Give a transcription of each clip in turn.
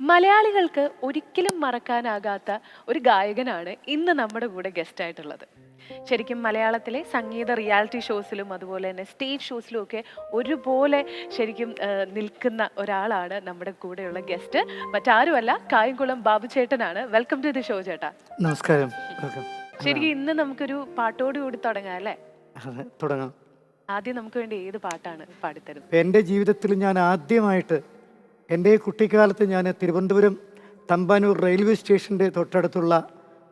മലയാളികൾക്ക് ഒരിക്കലും മറക്കാനാകാത്ത ഒരു ഗായകനാണ് ഇന്ന് നമ്മുടെ കൂടെ ഗസ്റ്റ് ആയിട്ടുള്ളത്. ശരിക്കും മലയാളത്തിലെ സംഗീത റിയാലിറ്റി ഷോസിലും അതുപോലെ തന്നെ സ്റ്റേജ് ഷോസിലും ഒക്കെ ഒരുപോലെ ശരിക്കും നിൽക്കുന്ന ഒരാളാണ് നമ്മുടെ കൂടെയുള്ള ഗസ്റ്റ് മറ്റാരുമല്ല കായംകുളം ബാബു ചേട്ടനാണ് വെൽക്കം ടു ദി ഷോ ചേട്ടാ. നമസ്കാരം. ശരിക്കും ഇന്ന് നമുക്കൊരു പാട്ടോട് കൂടി തുടങ്ങാം അല്ലേ? അതെ, തുടങ്ങാം. ആദ്യം നമുക്ക് വേണ്ടി ഏത് പാട്ടാണ് പാടിത്തരുന്നത് എന്റെ ജീവിതത്തിൽ ഞാൻ ആദ്യമായിട്ട് എന്റെ കുട്ടിക്കാലത്ത് ഞാൻ തിരുവനന്തപുരം തമ്പാനൂർ റെയിൽവേ സ്റ്റേഷന്റെ തൊട്ടടുത്തുള്ള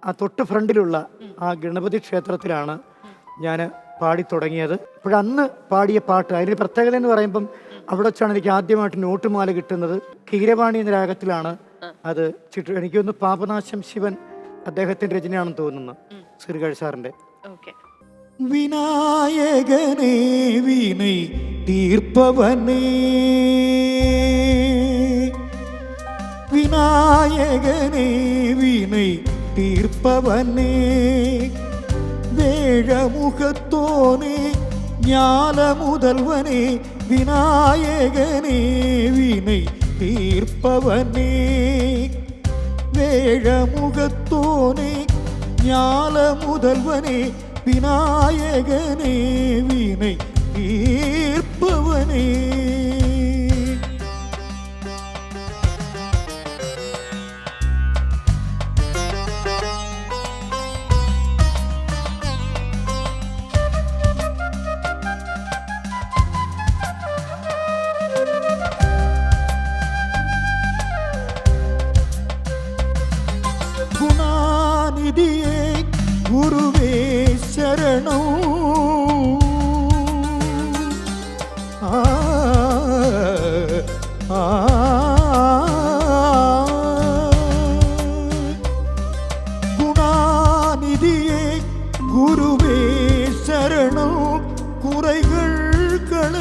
ആ തൊട്ട് ഫ്രണ്ടിലുള്ള ആ ഗണപതി ക്ഷേത്രത്തിലാണ് ഞാൻ പാടി തുടങ്ങിയത്. അപ്പോഴന്ന് പാടിയ പാട്ട് അതിന്റെ പ്രത്യേകത എന്ന് പറയുമ്പം അവിടെ വെച്ചാണ് എനിക്ക് ആദ്യമായിട്ട് നോട്ടുമാല കിട്ടുന്നത്. കീരവാണി എന്ന രാഗത്തിലാണ് അത് ചിട്ട എനിക്കൊന്ന് പാപനാശം ശിവൻ അദ്ദേഹത്തിന്റെ രചനയാണെന്ന് തോന്നുന്നു. ശ്രീകഴ് സാറിൻ്റെ ഓക്കെ விநாயகனே வினை தீர்ப்பவனே விநாயகனே வினை தீர்ப்பவனே வேழமுகத்தோனே ஞால முதல்வனே விநாயகனே வினை தீர்ப்பவனே வேழமுகத்தோனே ஞால முதல்வனே விநாயகனே வீணை தீர்ப்பவனே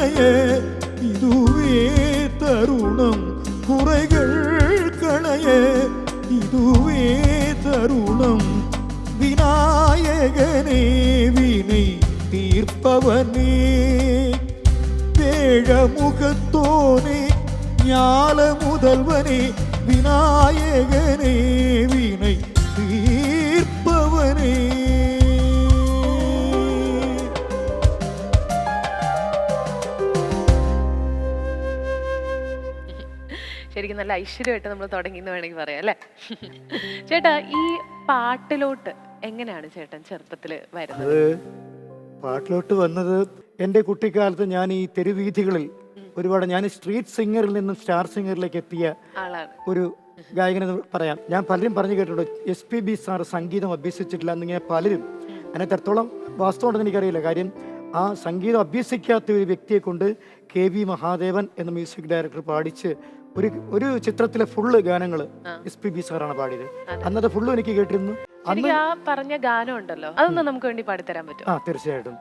களைய இதுவே தருணம். குறைகள் களைய இதுவே தருணம். விநாயகனே வினை தீர்ப்பவனே. வேழமுகத்தோனே ஞால முதல்வனே விநாயகனே வினை ശരിക്കും നല്ല ഐശ്വര്യമായിട്ട് നമ്മൾ തുടങ്ങി എന്ന് വേണമെങ്കിൽ പറയാം അല്ലേ? ചേട്ടാ ഈ പാട്ടിലോട്ട് എങ്ങനെയാണ് ചേട്ടൻ ചെറുപ്പത്തിൽ വരുന്നത്? പാട്ടിലോട്ട് വന്നത് എന്റെ കുട്ടിക്കാലത്ത് ഞാൻ ഈ തെരുവീഥികളിൽ ഒരുപാട് ഞാൻ സ്ട്രീറ്റ് സിംഗറിൽ നിന്നും സ്റ്റാർ സിംഗറിലേക്ക് എത്തിയ ഒരു ഗായകനെന്ന് പറയാം. ഞാൻ പലരും പറഞ്ഞു കേട്ടിട്ടുണ്ട് എസ് പി ബി സാർ സംഗീതം അഭ്യസിച്ചിട്ടില്ല എന്നിങ്ങനെ പലരും അതിനകത്ത് എത്രത്തോളം വാസ്തവമുണ്ടെന്ന് എനിക്കറിയില്ല. കാര്യം ആ സംഗീതം അഭ്യസിക്കാത്ത ഒരു വ്യക്തിയെ കൊണ്ട് കെ വി മഹാദേവൻ എന്ന മ്യൂസിക് ഡയറക്ടർ പാടിച്ച് ഒരു ഒരു ചിത്രത്തിലെ ഫുള്ള് ഗാനങ്ങൾ എസ് പി ബി സാറാണ് പാടിയത്. അന്നത്തെ ഫുള്ളും എനിക്ക് കേട്ടിരുന്നു. അന്ന് പറഞ്ഞ ഗാനം ഉണ്ടല്ലോ. അതൊന്നും നമുക്ക് വേണ്ടി പാടിത്തരാൻ പറ്റും ആ തീർച്ചയായിട്ടും.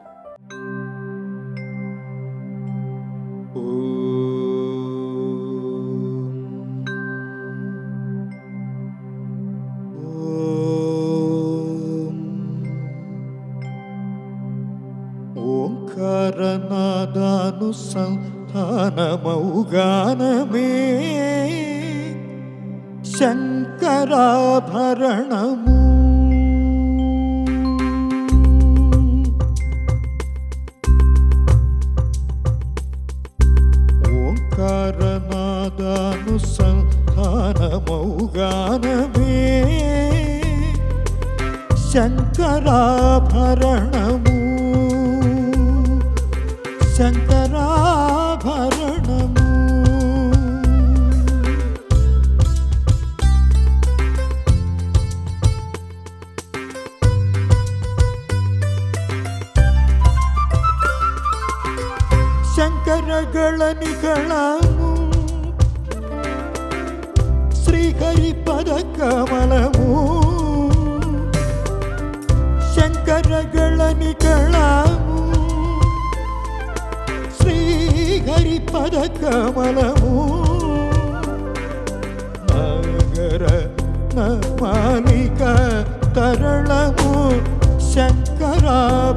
நிகழாமு ಶ್ರೀಹರಿಪದ ಕಮಲವು ಶಂಕರಗಳ ನಿಕಳಾವು ಶ್ರೀಹರಿಪದ ಕಮಲವು ನಗರ ಮಾಲಿಕ ತರಳವು ಶಂಕರಾಭರಣವು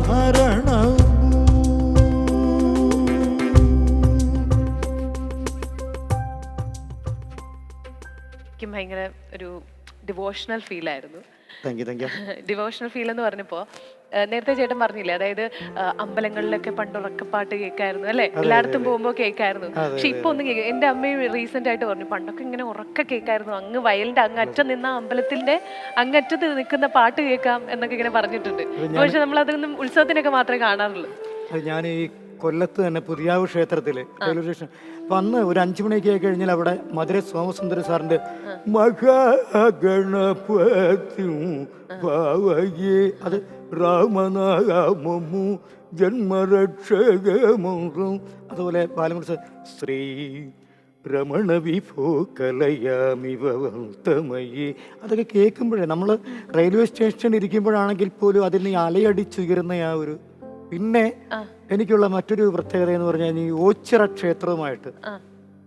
ഭയങ്കര ഒരു ഡിവോഷണൽ യു ഡിവോഷണൽ ഫീൽ എന്ന് പറഞ്ഞപ്പോ നേരത്തെ ചേട്ടൻ പറഞ്ഞില്ലേ അതായത് അമ്പലങ്ങളിലൊക്കെ പണ്ട് ഉറക്കപ്പാട്ട് കേൾക്കായിരുന്നു അല്ലെ? എല്ലായിടത്തും പോകുമ്പോ കേൾക്കായിരുന്നു. പക്ഷെ ഇപ്പൊ ഒന്നും കേൾക്കും എന്റെ അമ്മയും റീസെന്റ് ആയിട്ട് പറഞ്ഞു പണ്ടൊക്കെ ഇങ്ങനെ ഉറക്ക കേൾക്കായിരുന്നു അങ്ങ് വയലിന്റെ അങ്ങറ്റം നിന്ന അമ്പലത്തിന്റെ അങ്ങറ്റത്ത് നിൽക്കുന്ന പാട്ട് കേൾക്കാം എന്നൊക്കെ ഇങ്ങനെ പറഞ്ഞിട്ടുണ്ട്. പക്ഷെ നമ്മൾ അതൊന്നും ഉത്സവത്തിനൊക്കെ മാത്രമേ കാണാറുള്ളൂ. ഞാൻ ഈ കൊല്ലത്ത് തന്നെ പുതിയാവ് ക്ഷേത്രത്തിൽ റെയിൽവേ സ്റ്റേഷൻ അപ്പൊ അന്ന് ഒരു അഞ്ചു മണിയൊക്കെ ആയി കഴിഞ്ഞാൽ അവിടെ മധുര സോമസുന്ദര സാറിന്റെ മഹാഗണപതി അത് രാമനാഗമു ജന്മരക്ഷകമുറും. അതുപോലെ ബാലമുരസ ശ്രീ രമണ വിഭോ അതൊക്കെ കേൾക്കുമ്പോഴേ നമ്മൾ റെയിൽവേ സ്റ്റേഷനിൽ ഇരിക്കുമ്പോഴാണെങ്കിൽ പോലും അതിന് അലയടിച്ചുയരുന്ന ആ ഒരു പിന്നെ എനിക്കുള്ള മറ്റൊരു പ്രത്യേകത എന്ന് പറഞ്ഞാൽ ഈ ഓച്ചിറ ക്ഷേത്രവുമായിട്ട്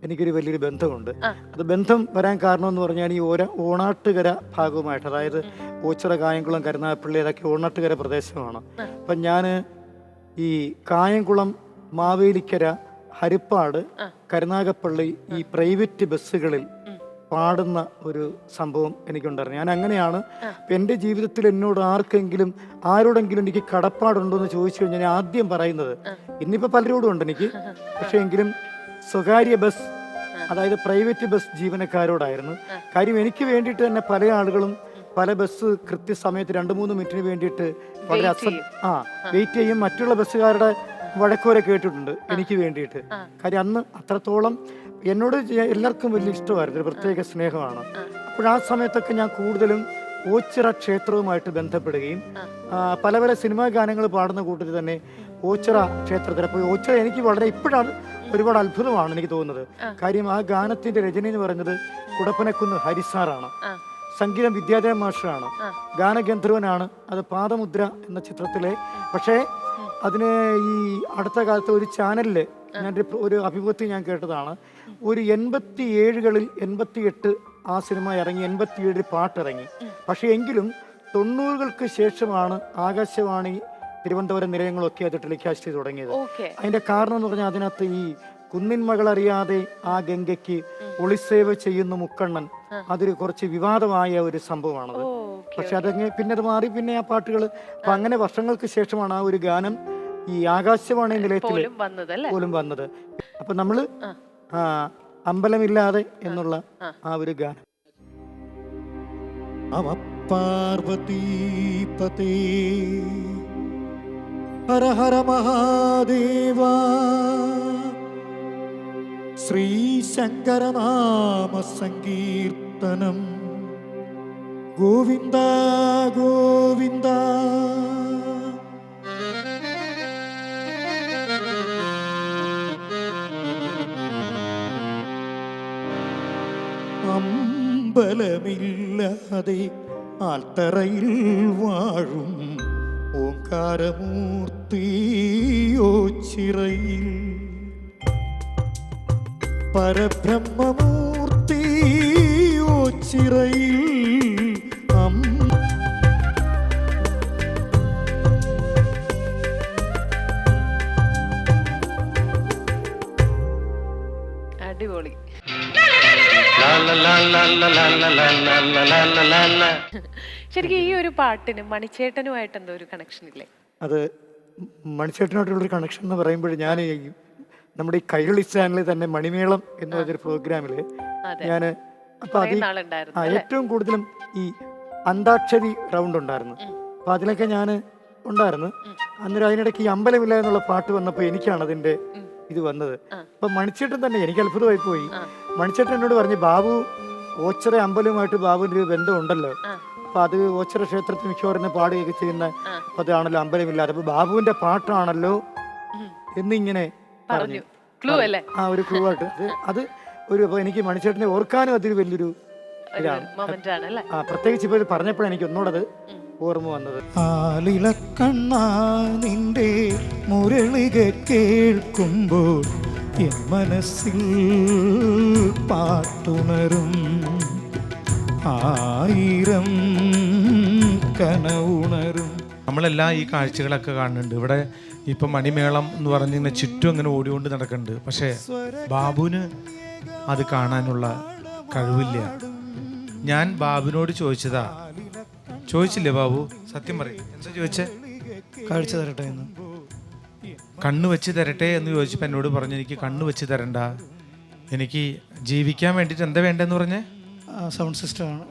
എനിക്കൊരു വലിയൊരു ബന്ധമുണ്ട്. അത് ബന്ധം വരാൻ കാരണം എന്ന് പറഞ്ഞാൽ ഈ ഓര ഓണാട്ടുകര ഭാഗവുമായിട്ട് അതായത് ഓച്ചിറ കായംകുളം കരുനാഗപ്പള്ളി അതൊക്കെ ഓണാട്ടുകര പ്രദേശമാണ്. അപ്പം ഞാൻ ഈ കായംകുളം മാവേലിക്കര ഹരിപ്പാട് കരുനാഗപ്പള്ളി ഈ പ്രൈവറ്റ് ബസ്സുകളിൽ പാടുന്ന ഒരു സംഭവം എനിക്കുണ്ടായിരുന്നു. ഞാൻ അങ്ങനെയാണ് എന്റെ ജീവിതത്തിൽ എന്നോട് ആർക്കെങ്കിലും ആരോടെങ്കിലും എനിക്ക് കടപ്പാടുണ്ടോ എന്ന് ചോദിച്ചു കഴിഞ്ഞാൽ ഞാൻ ആദ്യം പറയുന്നത് ഇന്നിപ്പോൾ പലരോടും ഉണ്ട് എനിക്ക്. പക്ഷേ എങ്കിലും സ്വകാര്യ ബസ് അതായത് പ്രൈവറ്റ് ബസ് ജീവനക്കാരോടായിരുന്നു. കാര്യം എനിക്ക് വേണ്ടിയിട്ട് തന്നെ പല ആളുകളും പല ബസ് കൃത്യസമയത്ത് രണ്ട് മൂന്ന് മിനിറ്റിന് വേണ്ടിയിട്ട് വളരെ അസ ആ വെയിറ്റ് ചെയ്യും. മറ്റുള്ള ബസ്സുകാരുടെ വഴക്കോരെ കേട്ടിട്ടുണ്ട് എനിക്ക് വേണ്ടിയിട്ട്. കാര്യം അന്ന് അത്രത്തോളം എന്നോട് എല്ലാവർക്കും വലിയ ഇഷ്ടമായിരുന്നു. ഒരു പ്രത്യേക സ്നേഹമാണ്. അപ്പോൾ ആ സമയത്തൊക്കെ ഞാൻ കൂടുതലും ഓച്ചിറ ക്ഷേത്രവുമായിട്ട് ബന്ധപ്പെടുകയും പല പല സിനിമാ ഗാനങ്ങൾ പാടുന്ന കൂട്ടത്തിൽ തന്നെ ഓച്ചിറ ക്ഷേത്രത്തിൽ അപ്പോൾ ഓച്ചിറ എനിക്ക് വളരെ ഇപ്പോഴാണ് ഒരുപാട് അത്ഭുതമാണ് എനിക്ക് തോന്നുന്നത്. കാര്യം ആ ഗാനത്തിന്റെ രചന എന്ന് പറയുന്നത് കുടപ്പനക്കുന്ന് ഹരിസാറാണ്. സംഗീതം വിദ്യാധര മാഷാണ്. ഗാനഗന്ധർവനാണ്. അത് പാദമുദ്ര എന്ന ചിത്രത്തിലെ. പക്ഷേ അതിന് ഈ അടുത്ത കാലത്ത് ഒരു ചാനലിൽ ഞാൻ ഒരു അഭിമുഖത്തിൽ ഞാൻ കേട്ടതാണ്. ഒരു എൺപത്തി ഏഴുകളിൽ എൺപത്തി എട്ട് ആ സിനിമ ഇറങ്ങി എൺപത്തി ഏഴിൽ പാട്ടിറങ്ങി. പക്ഷേ എങ്കിലും തൊണ്ണൂറുകൾക്ക് ശേഷമാണ് ആകാശവാണി തിരുവനന്തപുരം നിലയങ്ങളൊക്കെ അത് ടെലികാസ്റ്റ് ചെയ്ത് തുടങ്ങിയത്. അതിന്റെ കാരണം എന്ന് പറഞ്ഞാൽ അതിനകത്ത് ഈ കുന്നിൻ മകൾ അറിയാതെ ആ ഗംഗയ്ക്ക് ഒളിസേവ ചെയ്യുന്ന മുക്കണ്ണൻ അതൊരു കുറച്ച് വിവാദമായ ഒരു സംഭവമാണത്. പക്ഷെ അതങ്ങ് പിന്നെ അത് മാറി പിന്നെ ആ പാട്ടുകൾ അപ്പൊ അങ്ങനെ വർഷങ്ങൾക്ക് ശേഷമാണ് ആ ഒരു ഗാനം ഈ ആകാശവാണി നിലയത്തിൽ പോലും വന്നത് അപ്പൊ നമ്മൾ അമ്പലമില്ലാതെ എന്നുള്ള ആ ഒരു ഗാനം. അവ പാർവതീപതേ ഹര ഹര മഹാദേവ. ശ്രീശങ്കരനാമ സങ്കീർത്തനം ഗോവിന്ദ ഗോവിന്ദ. അമ്പലമില്ലാതെ ആൽത്തറയിൽ വാഴും ഓങ്കാരമൂർത്തിയോ ചിറയിൽ. പരബ്രഹ്മമൂർത്തിയോ ചിറയിൽ ശരിക്കും ഈ ഒരു പാട്ടിന് മണിച്ചേട്ടനുമായിട്ട് എന്തോ ഒരു കണക്ഷൻ ഇല്ലേ? അത് മണിച്ചേട്ടനായിട്ടുള്ളൊരു കണക്ഷൻ എന്ന് പറയുമ്പോൾ ഞാൻ നമ്മുടെ ഈ കൈരളി ചാനലിൽ തന്നെ മണിമേളം എന്ന് പറഞ്ഞൊരു പ്രോഗ്രാമിൽ അതെ. ഞാൻ അപ്പൊ അത് ഏറ്റവും കൂടുതലും ഈ അന്താക്ഷരി റൗണ്ട് ഉണ്ടായിരുന്നു. അപ്പൊ അതിലൊക്കെ ഞാൻ ഉണ്ടായിരുന്നു. അന്നേരം അതിനിടയ്ക്ക് ഈ അമ്പലമില്ല എന്നുള്ള പാട്ട് വന്നപ്പോൾ എനിക്കാണ് അതിന്റെ ഇത് വന്നത്. അപ്പൊ മണിച്ചേട്ടൻ തന്നെ എനിക്ക് അത്ഭുതമായി പോയി. മണിച്ചേട്ടൻ എന്നോട് പറഞ്ഞു ബാബു ഓച്ചറ അമ്പലവുമായിട്ട് ബാബുവിന്റെ ഒരു ബന്ധമുണ്ടല്ലോ. അപ്പൊ അത് ഓച്ചറ ക്ഷേത്രത്തിൽ മിക്കവാറും പാടുകയൊക്കെ ചെയ്യുന്ന അതാണല്ലോ അമ്പലമില്ലാതെ. അപ്പൊ ബാബുവിന്റെ പാട്ടാണല്ലോ എന്നിങ്ങനെ പറഞ്ഞു. ക്ലൂ അല്ലേ? ആ ഒരു ക്ലൂ ആയിട്ട്. അത് ഒരു അപ്പൊ എനിക്ക് മണിച്ചേട്ടനെ ഓർക്കാനും അതൊരു വലിയൊരു ഇതാണ്. പ്രത്യേകിച്ച് ഇപ്പൊ പറഞ്ഞപ്പോഴാണ് എനിക്ക് ഒന്നുകൂടെ ഓർമ്മ വന്നത്. ആലിലക്കണ്ണ നിന്റെ മുരളിക കേൾക്കുമ്പോൾ എൻ മനസ്സിൽ പാട്ടുണരും. ആയിരം കനവുണരും. നമ്മളെല്ലാം ഈ കാഴ്ചകളൊക്കെ കാണുന്നുണ്ട്. ഇവിടെ ഇപ്പം മണിമേളം എന്ന് പറഞ്ഞ് ഇങ്ങനെ ചുറ്റും ഇങ്ങനെ ഓടിക്കൊണ്ട് നടക്കുന്നുണ്ട്. പക്ഷേ ബാബുവിന് അത് കാണാനുള്ള കഴിവില്ല. ഞാൻ ബാബുവിനോട് ചോദിച്ചതാ ചോദിച്ചില്ലേ ബാബു? സത്യം പറയും. എന്താ ചോദിച്ചേ? കാഴ്ച തരട്ടെ എന്ന്. കണ്ണ് വെച്ച് തരട്ടെ എന്ന് ചോദിച്ചപ്പോൾ എന്നോട് പറഞ്ഞു എനിക്ക് കണ്ണ് വെച്ച് തരണ്ട. എനിക്ക് ജീവിക്കാൻ വേണ്ടിയിട്ട് എന്താ വേണ്ടതെന്ന് പറഞ്ഞേ? സൗണ്ട് സിസ്റ്റം ആണ്.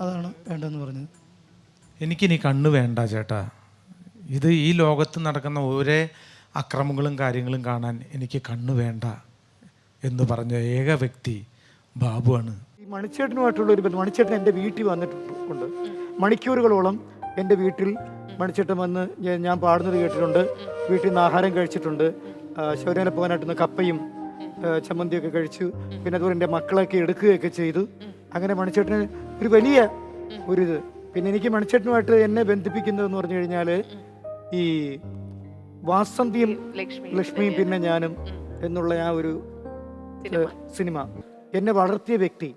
അതാണ് വേണ്ടതെന്ന് പറഞ്ഞത്. എനിക്കിനി കണ്ണ് വേണ്ട ചേട്ടാ. ഇത് ഈ ലോകത്ത് നടക്കുന്ന ഓരോ അക്രമങ്ങളും കാര്യങ്ങളും കാണാൻ എനിക്ക് കണ്ണ് വേണ്ട എന്ന് പറഞ്ഞ ഏക വ്യക്തി ബാബുവാണ് ഈ മണിച്ചേട്ടനുമായിട്ടുള്ള ഒരു ബന്ധം മണിച്ചേട്ടൻ എന്റെ വീട്ടിൽ വന്നിട്ടുണ്ട്. മണിക്കൂറുകളോളം എന്റെ വീട്ടിൽ മണിച്ചിട്ട് വന്ന് ഞാൻ- പാടുന്നത് കേട്ടിട്ടുണ്ട്. വീട്ടിൽ നിന്ന് ആഹാരം കഴിച്ചിട്ടുണ്ട്. ശൗര്യനെ ശബരിമല പോകാനായിട്ട് കപ്പയും ചമ്മന്തിയൊക്കെ കഴിച്ചു. പിന്നെ അതുപോലെ എന്റെ മക്കളൊക്കെ എടുക്കുകയൊക്കെ ചെയ്തു. അങ്ങനെ മണിച്ചേട്ടന് ഒരു വലിയ ഒരു ഇത് പിന്നെ എനിക്ക് മണിച്ചേട്ടനുമായിട്ട് എന്നെ ബന്ധിപ്പിക്കുന്നതെന്ന് പറഞ്ഞു കഴിഞ്ഞാൽ ഈ വാസന്തിയും ലക്ഷ്മി. ലക്ഷ്മിയും പിന്നെ ഞാനും എന്നുള്ള ആ ഒരു സിനിമ. എന്നെ വളർത്തിയ വ്യക്തി.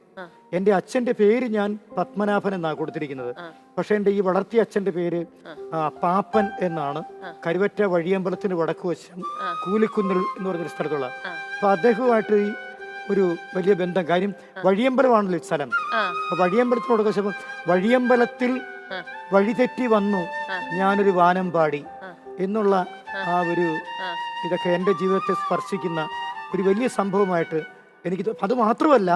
എന്റെ അച്ഛന്റെ അച്ഛന്റെ പേര് ഞാൻ പത്മനാഭൻ എന്നാണ് കൊടുത്തിരിക്കുന്നത്. പക്ഷെ എന്റെ ഈ വളർത്തിയ അച്ഛന്റെ പേര് പാപ്പൻ എന്നാണ്. കരുവറ്റ വഴിയമ്പലത്തിന് വടക്ക് വശം കൂലിക്കുന്നിൽ എന്ന് പറഞ്ഞൊരു സ്ഥലത്തുള്ള. അപ്പൊ അദ്ദേഹവുമായിട്ട് ഈ ഒരു വലിയ ബന്ധം. കാര്യം വഴിയമ്പലമാണല്ലോ ഈ സ്ഥലം. അപ്പൊ വഴിയമ്പലത്തിനോട് വശം വഴിയമ്പലത്തിൽ വഴിതെറ്റി വന്നു. ഞാനൊരു വാനം പാടി. എന്നുള്ള ആ. ഒരു ഇതൊക്കെ എന്റെ ജീവിതത്തെ സ്പർശിക്കുന്ന ഒരു വലിയ സംഭവമായിട്ട് എനിക്ക് അത് മാത്രമല്ല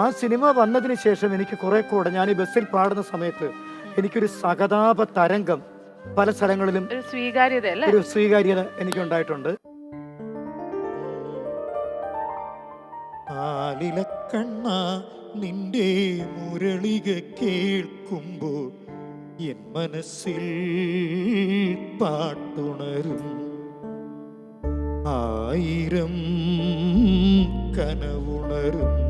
ആ സിനിമ വന്നതിന് ശേഷം എനിക്ക് കുറെ കൂടെ ഞാൻ ഈ ബസ്സിൽ പാടുന്ന സമയത്ത് എനിക്കൊരു സഹതാപ തരംഗം പല സ്ഥലങ്ങളിലും ഒരു സ്വീകാര്യത എനിക്ക് ഒരു സ്വീകാര്യത എനിക്കുണ്ടായിട്ടുണ്ട്. ആലിലക്കണ്ണ നിന്റെ മുരളിക കേൾക്കുമ്പോൾ എൻ മനസ്സിൽ പാട്ടുണരും. ആയിരം കനവുണരും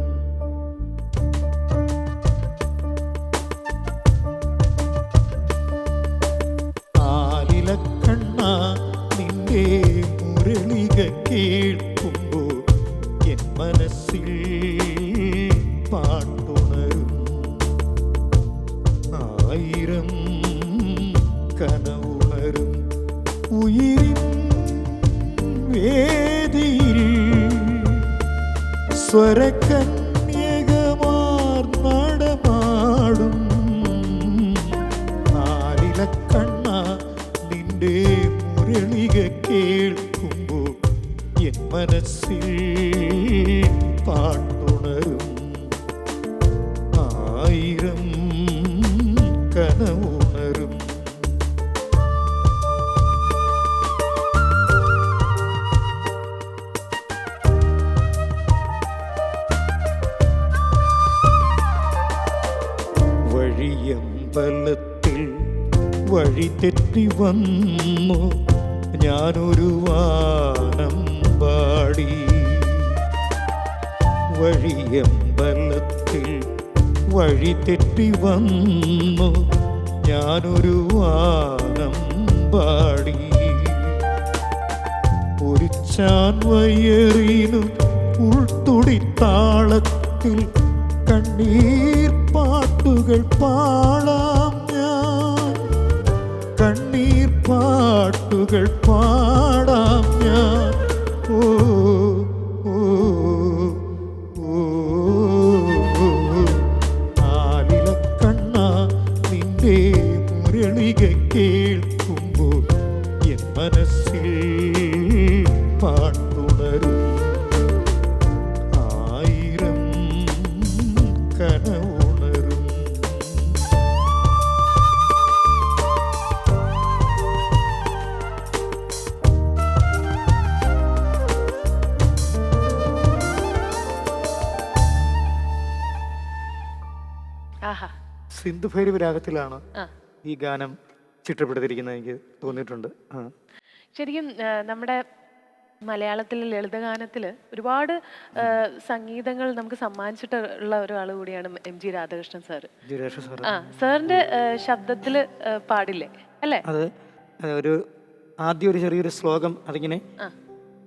നിന്റെ മുരളിക കേൾക്കുമ്പോൾ എൻ മനസ്സിൽ പാട്ടുണരും വഴിയമ്പലത്തിൽ വഴി തെറ്റി വന്നു. ഞാനൊരു വാനം പാടി. വഴിയമ്പലത്തിൽ വഴി തെറ്റി വന്നു. ഞാനൊരു വാനം പാടി. ഒരു ചാൻവയറിനു ഉൾത്തുടിത്താളത്തിൽ കണ്ണീർ പാട്ടുകൾ പാടാം ഞാൻ കണ്ണീർ പാട്ടുകൾ പാടാം ഞാൻ ഓ ഓ സിന്ധു ഭൈരവ രാഗത്തിലാണ് ഈ ഗാനം ചിട്ടപ്പെടുത്തിയിരിക്കുന്നത് എനിക്ക് തോന്നിയിട്ടുണ്ട്. ശരിക്കും നമ്മുടെ മലയാളത്തിലെ ലളിതഗാനത്തിൽ ഒരുപാട് സംഗീതങ്ങൾ നമുക്ക് സമ്മാനിച്ചിട്ടുള്ള ഒരാൾ കൂടിയാണ് M G Radhakrishnan sir. Sir ആ സാറിന്റെ ശബ്ദത്തിൽ പാടില്ലേ? അല്ലേ? അത് ഒരു ആദ്യം ഒരു ചെറിയൊരു ശ്ലോകം അതിങ്ങനെ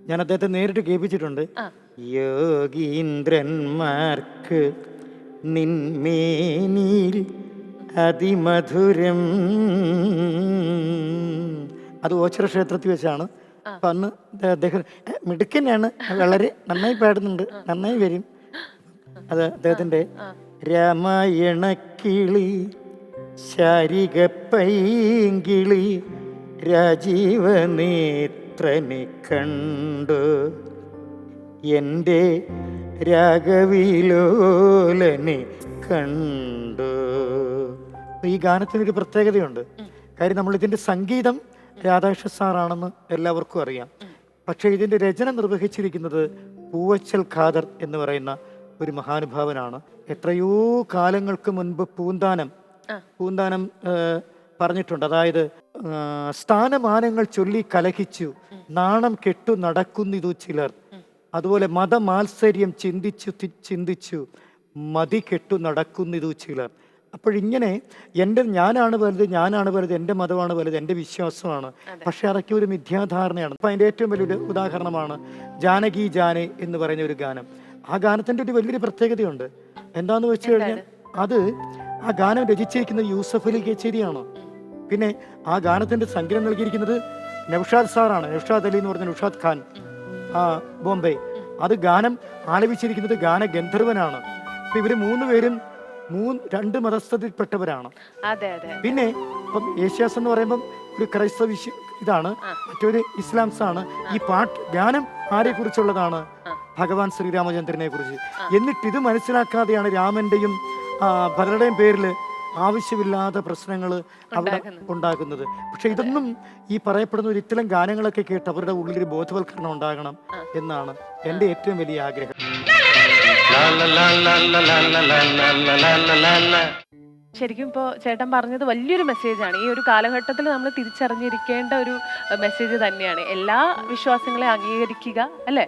ഞാൻ അദ്ദേഹത്തെ നേരിട്ട് കേൾപ്പിച്ചിട്ടുണ്ട്. യോഗീന്ദ്രന്മാർക്ക് നിന്മേനിൽ അതിമധുരം. അത് ഓച്ചിറ ക്ഷേത്രത്തിൽ വെച്ചാണ്. അപ്പൊ അന്ന് അദ്ദേഹം "ഏ, മിടുക്കനാണ്. വളരെ നന്നായി പാടുന്നുണ്ട്. നന്നായി വരും. അത് അദ്ദേഹത്തിന്റെ രാമായണക്കിളി ശാരിക പൈങ്കിളി രാജീവ നേത്രനെ കണ്ടു എന്റെ രാഗവിലോലനെ കണ്ടു. ഈ ഗാനത്തിനൊരു പ്രത്യേകതയുണ്ട്. കാര്യം നമ്മൾ ഇതിന്റെ സംഗീതം രാധാകൃഷ്ണ സാറാണെന്ന് എല്ലാവർക്കും അറിയാം. പക്ഷേ ഇതിന്റെ രചന നിർവഹിച്ചിരിക്കുന്നത് പൂവച്ചൽ ഖാദർ എന്ന് പറയുന്ന ഒരു മഹാനുഭാവനാണ്. എത്രയോ കാലങ്ങൾക്ക് മുൻപ് പൂന്താനം പൂന്താനം പറഞ്ഞിട്ടുണ്ട്. അതായത് സ്ഥാനമാനങ്ങൾ ചൊല്ലി കലഹിച്ചു നാണം കെട്ടു നടക്കുന്നിതു ചിലർ. അതുപോലെ മതമാത്സര്യം ചിന്തിച്ചു ചിന്തിച്ചു മതി കെട്ടു നടക്കുന്നിതു ചിലർ. അപ്പോഴിങ്ങനെ എന്റെ ഞാനാണ് വലുത് ഞാനാണ് വലുത് എന്റെ മതമാണ് വലുത് എന്റെ വിശ്വാസമാണ്. പക്ഷെ അതൊക്കെ ഒരു മിഥ്യാധാരണയാണ്. അപ്പം അതിന്റെ ഏറ്റവും വലിയൊരു ഉദാഹരണമാണ് ജാനകി ജാനെ എന്ന് പറയുന്ന ഒരു ഗാനം. ആ ഗാനത്തിന്റെ ഒരു വലിയൊരു പ്രത്യേകതയുണ്ട്. എന്താന്ന് വെച്ച് കഴിഞ്ഞാൽ അത് ആ ഗാനം രചിച്ചിരിക്കുന്നത് യൂസഫ് അലി കേച്ചേരിയാണ്? പിന്നെ ആ ഗാനത്തിന്റെ സംഗീതം നൽകിയിരിക്കുന്നത് നൌഷാദ് സാറാണ്. നൌഷാദ് അലി എന്ന് പറഞ്ഞ നൌഷാദ് ഖാൻ ആ ബോംബെ. അത് ഗാനം ആലപിച്ചിരിക്കുന്നത് ഗാന ഗന്ധർവനാണ് അപ്പം ഇവർ മൂന്ന് പേരും മൂന്ന് രണ്ട് മതസ്ഥതയിൽപ്പെട്ടവരാണ്. അതെ അതെ പിന്നെ ഇപ്പം യേശുദാസ് എന്ന് പറയുമ്പം ഒരു ക്രൈസ്തവ വിശ്വ ഇതാണ്. മറ്റൊരു ഇസ്ലാംസ് ആണ് ഈ പാട്ട് ഗാനം ആരെ കുറിച്ചുള്ളതാണ് ഭഗവാൻ ശ്രീരാമചന്ദ്രനെ കുറിച്ച് എന്നിട്ട് ഇത് മനസ്സിലാക്കാതെയാണ് രാമന്റെയും പലരുടെയും പേരിൽ ആവശ്യമില്ലാത്ത പ്രശ്നങ്ങൾ അവിടെ ഉണ്ടാക്കുന്നത്. പക്ഷെ ഇതൊന്നും ഈ പറയപ്പെടുന്ന ഒരു ഇത്തരം ഗാനങ്ങളൊക്കെ കേട്ട് അവരുടെ ഉള്ളിൽ ഒരു ബോധവൽക്കരണം ഉണ്ടാകണം എന്നാണ് എന്റെ ഏറ്റവും വലിയ ആഗ്രഹം. ശരിക്കും ഇപ്പോൾ ചേട്ടൻ പറഞ്ഞത് വലിയൊരു മെസ്സേജാണ് ഈ ഒരു കാലഘട്ടത്തിൽ നമ്മൾ തിരിച്ചറിഞ്ഞിരിക്കേണ്ട ഒരു മെസ്സേജ് തന്നെയാണ് എല്ലാ വിശ്വാസങ്ങളെയും അംഗീകരിക്കുക അല്ലേ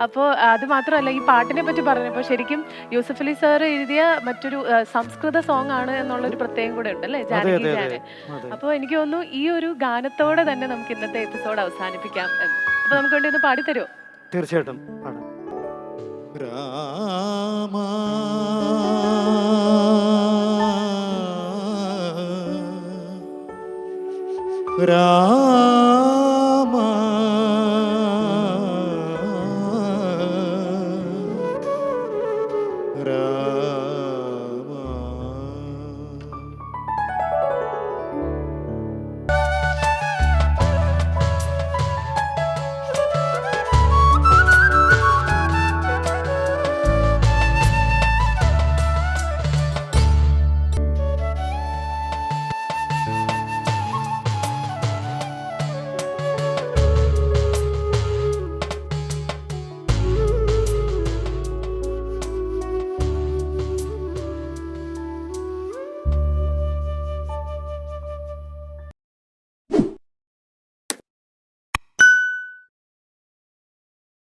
അപ്പോൾ അത് മാത്രമല്ല ഈ പാട്ടിനെ പറ്റി പറഞ്ഞപ്പോൾ ശരിക്കും യൂസഫ് അലി സാർ എഴുതിയ മറ്റൊരു സംസ്കൃത സോങ് ആണ് എന്നുള്ളൊരു പ്രത്യേകം കൂടെ ഉണ്ട് അല്ലേ ജാനകി ജാനെ. അപ്പോൾ എനിക്ക് തോന്നുന്നു ഈ ഒരു ഗാനത്തോടെ തന്നെ നമുക്ക് ഇന്നത്തെ എപ്പിസോഡ് അവസാനിപ്പിക്കാം അപ്പോൾ നമുക്ക് വേണ്ടി ഒന്ന് പാടിത്തരുമോ തീർച്ചയായിട്ടും Rama. Rama